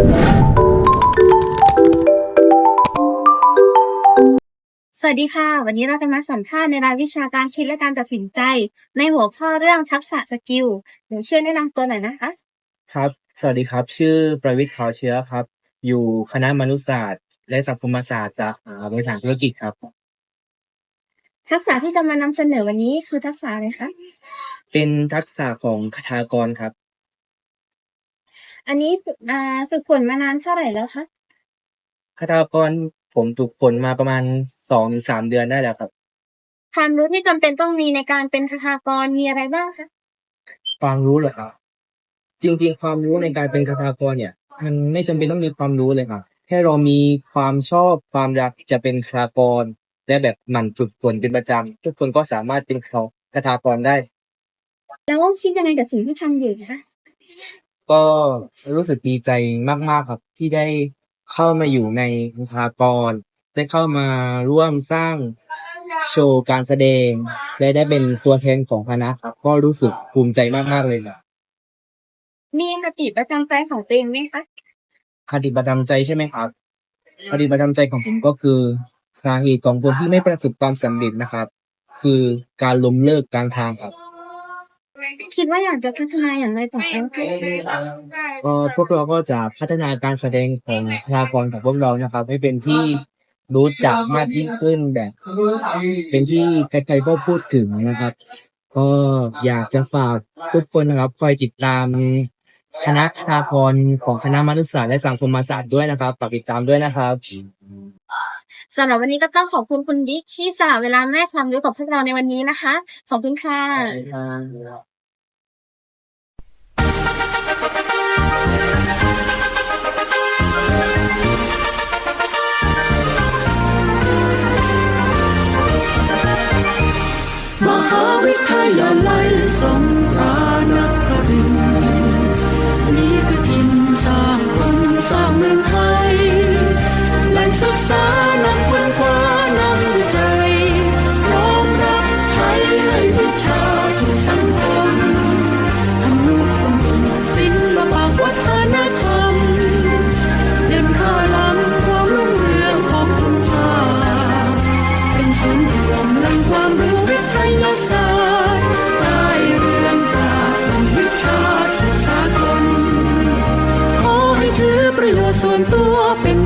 สวัสดีค่ะ วันนี้เราจะมาสัมภาษณ์ในรายวิชาการคิดและการตัดสินใจ ในหัวข้อเรื่องทักษะสกิลเดี๋ยวช่วยแนะนำตัวหน่อยนะคะ ครับ สวัสดีครับ ชื่อประวิทย์ขาวเชื้อครับ อยู่คณะมนุษยศาสตร์ และสังคมศาสตร์สาขาบริหารธุรกิจครับ ทักษะที่จะมานำเสนอวันนี้คือทักษะอะไรคะ เป็นทักษะของคทากรครับ อันนี้ฝึกอ่าฝึกฝนมานานเท่าไหร่แล้วคะคทากรผมถูกฝนมาประมาณสองถึงสามเดือนได้แล้วครับ ความรู้ที่จำเป็นต้องมีในการเป็นคทากรมีอะไรบ้างคะ ความรู้เหรอครับจริง ๆ ความรู้ในการเป็นคทากรเนี่ย มันไม่จำเป็นต้องมีความรู้เลยครับแค่เรามีความชอบความรักที่จะเป็นคทากรและแบบหมั่นฝึกฝนเป็นประจำทุกคนก็สามารถเป็นเขาคทากรได้ แล้วคิดยังไงกับสิ่งที่ทำอยู่คะ ก็รู้สึกดีใจมากๆครับที่ได้เข้ามาอยู่ในองค์กร ได้เข้ามาร่วมสร้างโชว์การแสดงและได้เป็นตัวแทนของคณะครับ ก็รู้สึกภูมิใจมากๆเลยนะมีคติประจำใจของตัวเองไหมคะคติประจำใจใช่ไหมครับคติประจำใจของผมก็คือสาเหตุของคนที่ไม่ประสบความสำเร็จนะครับ คือการล้มเลิกกลารทางครับ คิดว่าอยากจะพัฒนาอย่างไรต่อไปคะก็พวกเราก็จะพัฒนาการแสดงของประชากรของพวกเรานะครับ ให้เป็นที่รู้จักมากยิ่งขึ้นแบบ เป็นที่ใครๆก็พูดถึงนะครับ ก็อยากจะฝากทุกคนนะครับคอยติดตามคณะคณากรของคณะมนุษยศาสตร์และสังคมศาสตร์ด้วยนะครับฝากติดตามด้วยนะครับสำหรับวันนี้ก็ต้องขอบคุณคุณดิ๊กที่สละเวลาแม่ความรู้กับพวกเราในวันนี้นะคะ ขอบคุณค่ะ วิทยาลัยสงขลานคริน สตร์ได้เรื่องกาศวิชาสู่สากลขอให้ถือประโยชน์ส่วนตัวเป็น